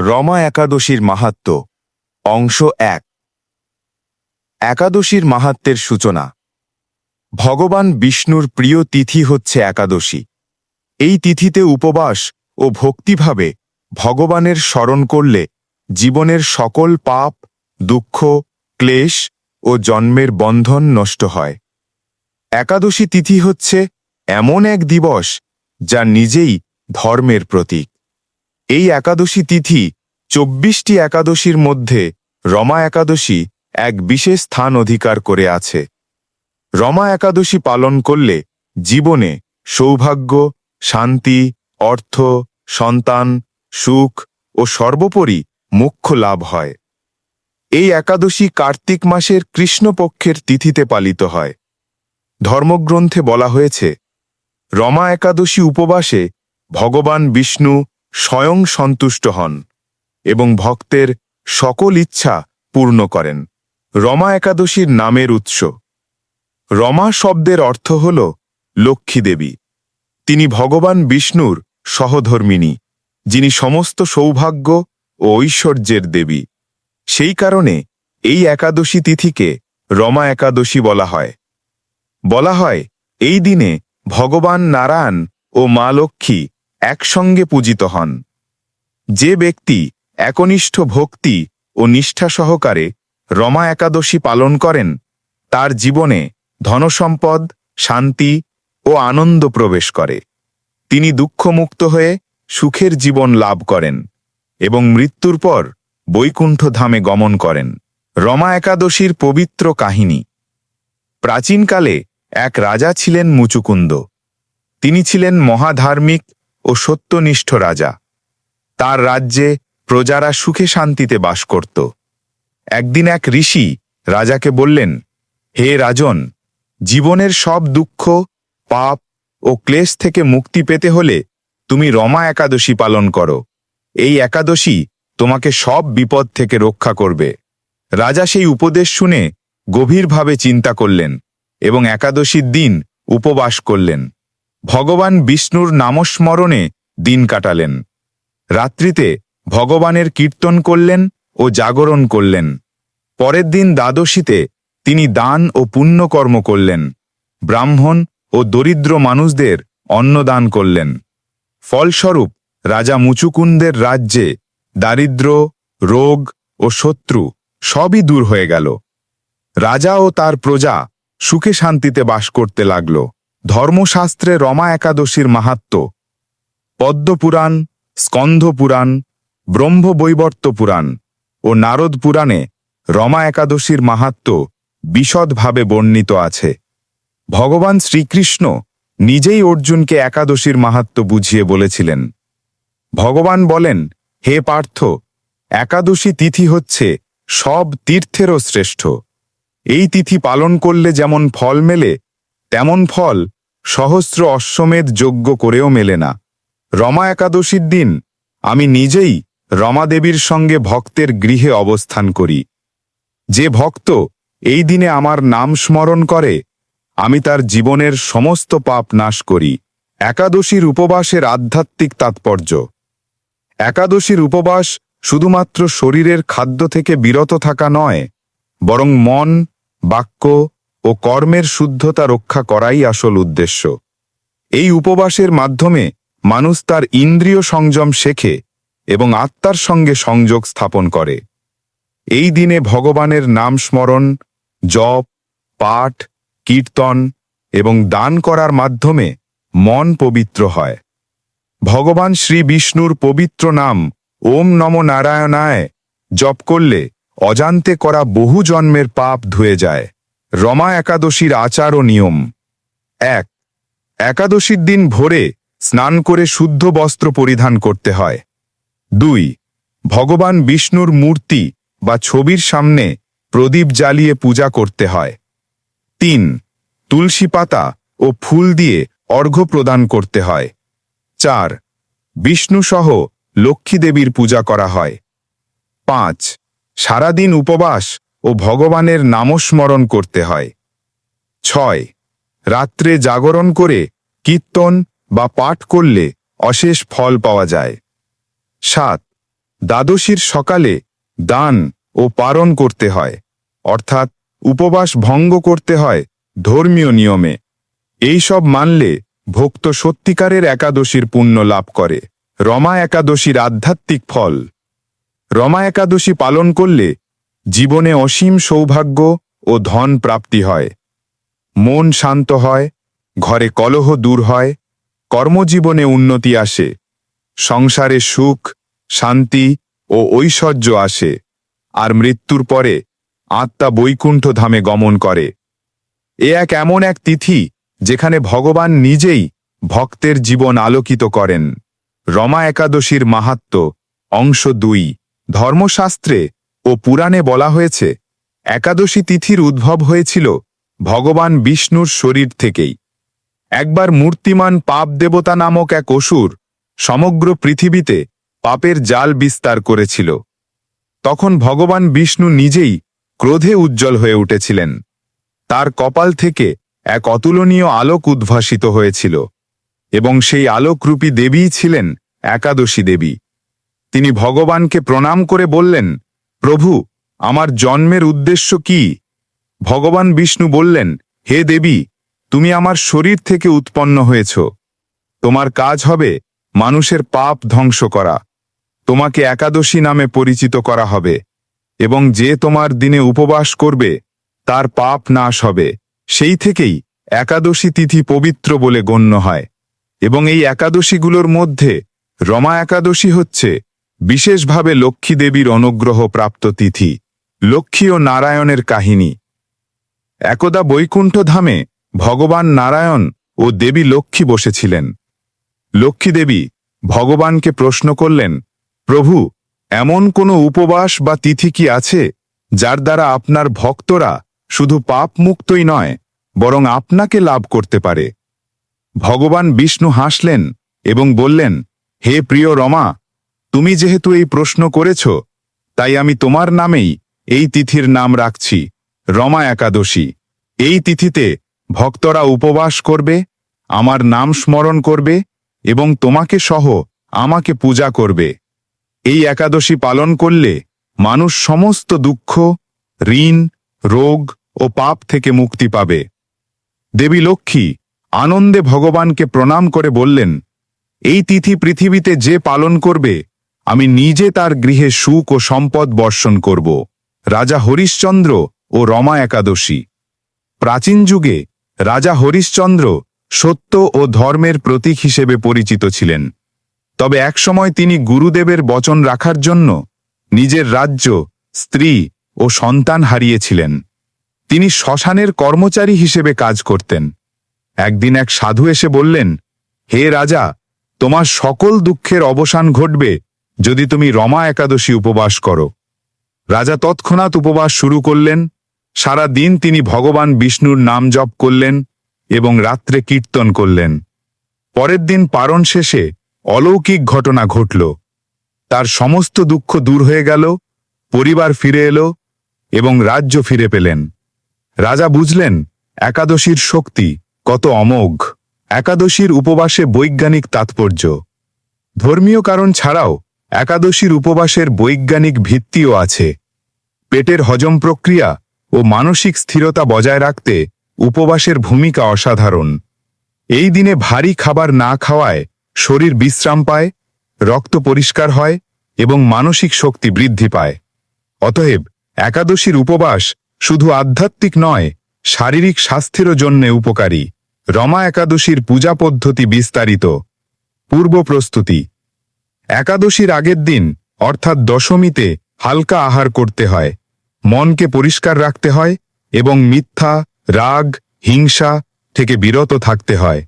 রমা একাদশীর মাহাত্ম, অংশ এক। একাদশীর মাহাত্মের সূচনা, ভগবান বিষ্ণুর প্রিয় তিথি হচ্ছে একাদশী। এই তিথিতে উপবাস ও ভক্তিভাবে ভগবানের স্মরণ করলে জীবনের সকল পাপ, দুঃখ, ক্লেশ ও জন্মের বন্ধন নষ্ট হয়। একাদশী তিথি হচ্ছে এমন এক দিবস যা নিজেই ধর্মের প্রতীক। এই একাদশী তিথি চব্বিশটি একাদশীর মধ্যে রমা একাদশী এক বিশেষ স্থান অধিকার করে আছে। রমা একাদশী পালন করলে জীবনে সৌভাগ্য, শান্তি, অর্থ, সন্তান, সুখ ও সর্বোপরি মুখ্য লাভ হয়। এই একাদশী কার্তিক মাসের কৃষ্ণপক্ষের তিথিতে পালিত হয়। ধর্মগ্রন্থে বলা হয়েছে, রমা একাদশী উপবাসে ভগবান বিষ্ণু স্বয়ং সন্তুষ্ট হন এবং ভক্তের সকল ইচ্ছা পূর্ণ করেন। রমা একাদশীর নামের উৎস। রমা শব্দের অর্থ হল লক্ষ্মী দেবী। তিনি ভগবান বিষ্ণুর সহধর্মিনী যিনি সমস্ত সৌভাগ্য ও ঐশ্বর্যের দেবী। সেই কারণে এই একাদশী তিথিকে রমা একাদশী বলা হয়। বলা হয়, এই দিনে ভগবান নারায়ণ ও মা লক্ষ্মী একসঙ্গে পূজিত হন। যে ব্যক্তি একনিষ্ঠ ভক্তি ও নিষ্ঠা সহকারে রমা একাদশী পালন করেন, তার জীবনে ধনসম্পদ, শান্তি ও আনন্দ প্রবেশ করে। তিনি দুঃখমুক্ত হয়ে সুখের জীবন লাভ করেন এবং মৃত্যুর পর বৈকুণ্ঠ ধামে গমন করেন। রমা একাদশীর পবিত্র কাহিনী। প্রাচীনকালে এক রাজা ছিলেন মুচুকুন্দ। তিনি ছিলেন মহাধার্মিক ও সত্যনিষ্ঠ রাজা। তার রাজ্যে প্রজারা সুখে শান্তিতে বাস করত। একদিন এক ঋষি রাজাকে বললেন, হে রাজন, জীবনের সব দুঃখ, পাপ ও ক্লেশ থেকে মুক্তি পেতে হলে তুমি রমা একাদশী পালন করো। এই একাদশী তোমাকে সব বিপদ থেকে রক্ষা করবে। রাজা সেই উপদেশ শুনে গভীরভাবে চিন্তা করলেন এবং একাদশীর দিন উপবাস করলেন। ভগবান বিষ্ণুর নামস্মরণে দিন কাটালেন। রাত্রিতে ভগবানের কীর্তন করলেন ও জাগরণ করলেন। পরের দিন দ্বাদশীতে তিনি দান ও পুণ্যকর্ম করলেন। ব্রাহ্মণ ও দরিদ্র মানুষদের অন্নদান করলেন। ফলস্বরূপ রাজা মুচুকুন্দের রাজ্যে দারিদ্র, রোগ ও শত্রু সবই দূর হয়ে গেল। রাজা ও তার প্রজা সুখে শান্তিতে বাস করতে লাগল। ধর্মশাস্ত্রে রমা একাদশীর মাহাত্ম। পদ্মপুরাণ, স্কন্ধপুরাণ, ব্রহ্মবৈবর্ত পুরাণ ও নারদ পুরাণে রমা একাদশীর মাহাত্ম বিশদভাবে বর্ণিত আছে। ভগবান শ্রীকৃষ্ণ নিজেই অর্জুনকে একাদশীর মাহাত্ম বুঝিয়ে বলেছিলেন। ভগবান বলেন, হে পার্থ, একাদশী তিথি হচ্ছে সব তীর্থেরও শ্রেষ্ঠ। এই তিথি পালন করলে যেমন ফল মেলে তেমন ফল সহস্র অশ্বমেধ যজ্ঞ করেও মেলে না। রমা একাদশীর দিন আমি নিজেই রমাদেবীর সঙ্গে ভক্তের গৃহে অবস্থান করি। যে ভক্ত এই দিনে আমার নাম স্মরণ করে, আমি তার জীবনের সমস্ত পাপ নাশ করি। একাদশীর উপবাসের আধ্যাত্মিক তাৎপর্য। একাদশীর উপবাস শুধুমাত্র শরীরের খাদ্য থেকে বিরত থাকা নয়, বরং মন, বাক্য ও কর্মের শুদ্ধতা রক্ষা করাই আসল উদ্দেশ্য। এই উপবাসের মাধ্যমে মানুষ তার ইন্দ্রিয় সংযম শেখে এবং আত্মার সঙ্গে সংযোগ স্থাপন করে। এই দিনে ভগবানের নাম স্মরণ, জপ, পাঠ, কীর্তন এবং দান করার মাধ্যমে মন পবিত্র হয়। ভগবান শ্রী বিষ্ণুর পবিত্র নাম ওম নম নারায়ণায় জপ করলে অজান্তে করা বহু জন্মের পাপ ধুয়ে যায়। রমা একাদশীর আচার ও নিয়ম। এক, একাদশীর দিন ভোরে স্নান করে শুদ্ধ বস্ত্র পরিধান করতে হয়। দুই, ভগবান বিষ্ণুর মূর্তি বা ছবির সামনে প্রদীপ জ্বালিয়ে পূজা করতে হয়। তিন, তুলসী পাতা ও ফুল দিয়ে অর্ঘ্য প্রদান করতে হয়। চার, বিষ্ণুসহ লক্ষ্মী দেবীর পূজা করা হয়। পাঁচ, সারাদিন উপবাস ও ভগবানের নামস্মরণ করতে হয়। ছয়, রাত্রে জাগরণ করে কীর্তন বা পাঠ করলে অশেষ ফল পাওয়া যায়। সাত, দ্বাদশীর সকালে দান ও পারণ করতে হয়, অর্থাৎ উপবাস ভঙ্গ করতে হয় ধর্মীয় নিয়মে। এই সব মানলে ভক্ত সত্যিকারের একাদশীর পুণ্য লাভ করে, রমা একাদশীর আধ্যাত্মিক ফল। রমা একাদশী পালন করলে জীবনে অসীম সৌভাগ্য ও ধন প্রাপ্তি হয়। মন শান্ত হয়, ঘরে কলহ দূর হয়, কর্মজীবনে উন্নতি আসে, সংসারে সুখ, শান্তি ও ঐশ্বর্য আসে আর মৃত্যুর পরে আত্মা বৈকুণ্ঠ ধামে গমন করে। এ এক এমন এক তিথি যেখানে ভগবান নিজেই ভক্তের জীবন আলোকিত করেন। রমা একাদশীর মাহাত্ম অংশ দুই, ধর্মশাস্ত্রে ও পুরাণে বলা হয়েছে, একাদশী তিথির উদ্ভব হয়েছিল ভগবান বিষ্ণুর শরীর থেকেই। একবার মূর্তিমান পাপ দেবতা নামক এক অসুর সমগ্র পৃথিবীতে পাপের জাল বিস্তার করেছিল। তখন ভগবান বিষ্ণু নিজেই ক্রোধে উজ্জ্বল হয়ে উঠেছিলেন। তার কপাল থেকে এক অতুলনীয় আলোক উদ্ভাসিত হয়েছিল এবং সেই আলোকরূপী দেবীই ছিলেন একাদশী দেবী। তিনি ভগবানকে প্রণাম করে বললেন প্রভু, আমার জন্মের উদ্দেশ্য কি? ভগবান বিষ্ণু বললেন, হে দেবী, তুমি আমার শরীর থেকে উৎপন্ন হয়েছ। তোমার কাজ হবে মানুষের পাপ ধ্বংস করা। তোমাকে একাদশী নামে পরিচিত করা হবে এবং যে তোমার দিনে উপবাস করবে, তার পাপ নাশ হবে। সেই থেকেই একাদশী তিথি পবিত্র বলে গণ্য হয়। এবং এই একাদশীগুলোর মধ্যে রমা একাদশী হচ্ছে বিশেষভাবে লক্ষ্মী দেবীর অনুগ্রহ প্রাপ্ত তিথি, লক্ষ্মী ও নারায়ণের কাহিনী। একদা বৈকুণ্ঠ ধামে ভগবান নারায়ণ ও দেবী লক্ষ্মী বসেছিলেন। লক্ষ্মী দেবী ভগবানকে প্রশ্ন করলেন, প্রভু, এমন কোনো উপবাস বা তিথি কি আছে, যার দ্বারা আপনার ভক্তরা শুধু পাপ মুক্তই নয়, বরং আপনাকে লাভ করতে পারে? ভগবান বিষ্ণু হাসলেন এবং বললেন, হে প্রিয় রমা তুমি যেহেতু এই প্রশ্ন করেছ, তাই আমি তোমার নামেই এই তিথির নাম রাখছি, রমা একাদশী। এই তিথিতে ভক্তরা উপবাস করবে, আমার নাম স্মরণ করবে এবং তোমাকে সহ আমাকে পূজা করবে। এই একাদশী পালন করলে মানুষ সমস্ত দুঃখ, ঋণ, রোগ ও পাপ থেকে মুক্তি পাবে। দেবী লক্ষ্মী আনন্দে ভগবানকে প্রণাম করে বললেন, এই তিথি পৃথিবীতে যে পালন করবে আমি নিজে তার গৃহে সুখ ও সম্পদ বর্ষণ করব। রাজা হরিশ্চন্দ্র ও রমা একাদশী। প্রাচীন যুগে রাজা হরিশ্চন্দ্র সত্য ও ধর্মের প্রতীক হিসেবে পরিচিত ছিলেন। তবে একসময় তিনি গুরুদেবের বচন রাখার জন্য নিজের রাজ্য, স্ত্রী ও সন্তান হারিয়েছিলেন। তিনি শ্মশানের কর্মচারী হিসেবে কাজ করতেন। একদিন এক সাধু এসে বললেন, হে রাজা, তোমার সকল দুঃখের অবসান ঘটবে যদি তুমি রমা একাদশী উপবাস করো। রাজা তৎক্ষণাৎ উপবাস শুরু করলেন। সারা দিন তিনি ভগবান বিষ্ণুর নাম জপ করলেন এবং রাত্রে কীর্তন করলেন। পরের দিন পারণ শেষে অলৌকিক ঘটনা ঘটল। তার সমস্ত দুঃখ দূর হয়ে গেল, পরিবার ফিরে এলো এবং রাজ্য ফিরে পেলেন। রাজা বুঝলেন, একাদশীর শক্তি কত অমোঘ। একাদশীর উপবাসে বৈজ্ঞানিক তাৎপর্য। ধর্মীয় কারণ ছাড়াও একাদশীর উপবাসের বৈজ্ঞানিক ভিত্তিও আছে। পেটের হজম প্রক্রিয়া ও মানসিক স্থিরতা বজায় রাখতে উপবাসের ভূমিকা অসাধারণ। এই দিনে ভারী খাবার না খাওয়ায় শরীর বিশ্রাম পায়, রক্ত পরিষ্কার হয় এবং মানসিক শক্তি বৃদ্ধি পায়। অতএব একাদশীর উপবাস শুধু আধ্যাত্মিক নয়, শারীরিক স্বাস্থ্যেরও জন্যে উপকারী। রমা একাদশীর পূজা পদ্ধতি বিস্তারিত। পূর্ব প্রস্তুতি। একাদশীর আগের দিন, অর্থাৎ দশমীতে, হালকা আহার করতে হয়। মনকে পরিষ্কার রাখতে হয় এবং মিথ্যা, রাগ, হিংসা থেকে বিরত থাকতে হয়।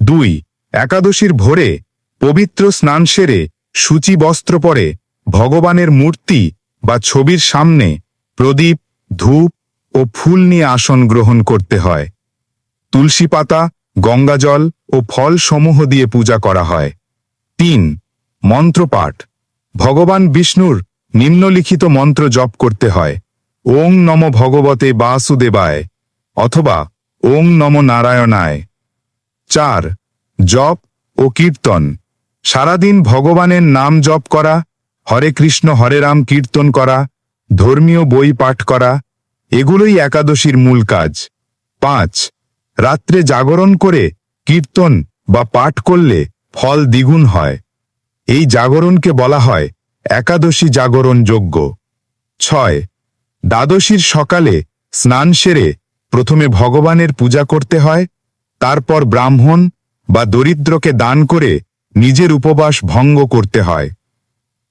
দুই, একাদশীর ভোরে, পবিত্র স্নান সেরে, সূচি বস্ত্র পরে, ভগবানের মূর্তি বা ছবির সামনে প্রদীপ, ধূপ ও ফুল নিয়ে আসন গ্রহণ করতে হয়। তুলসী পাতা, গঙ্গাজল ও ফল সমূহ দিয়ে পূজা করা হয়। তিন মন্ত্রপাঠ। ভগবান বিষ্ণুর নিম্নলিখিত মন্ত্র জপ করতে হয়। ওং নম ভগবতে বাসুদেবায় অথবা ওং নম নারায়ণায়। চার, জপ ও কীর্তন। সারাদিন ভগবানের নাম জপ করা, হরে কৃষ্ণ, হরে রাম কীর্তন করা, ধর্মীয় বই পাঠ করা, এগুলোই একাদশীর মূল কাজ। পাঁচ, রাত্রে জাগরণ করে কীর্তন বা পাঠ করলে ফল দ্বিগুণ হয়। এই জাগরণকে বলা হয় একাদশী জাগরণ যোগ্য ছয়, দ্বাদশীর সকালে স্নান সেরে প্রথমে ভগবানের পূজা করতে হয়, তারপর ব্রাহ্মণ বা দরিদ্রকে দান করে নিজের উপবাস ভঙ্গ করতে হয়।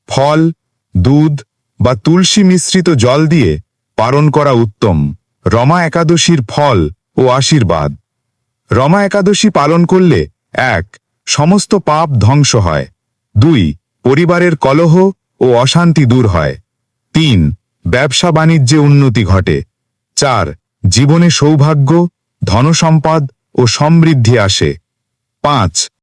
ফল, দুধ বা তুলসী মিশ্রিত জল দিয়ে পালন করা উত্তম। রমা একাদশীর ফল ও আশীর্বাদ। রমা একাদশী পালন করলে, এক, সমস্ত পাপ ধ্বংস হয়। দুই, পরিবারের কলহ ও অশান্তি দূর হয়। তিন, ব্যবসা বাণিজ্যে উন্নতি ঘটে। চার, জীবনে সৌভাগ্য, ধনসম্পদ ও সমৃদ্ধি আসে। পাঁচ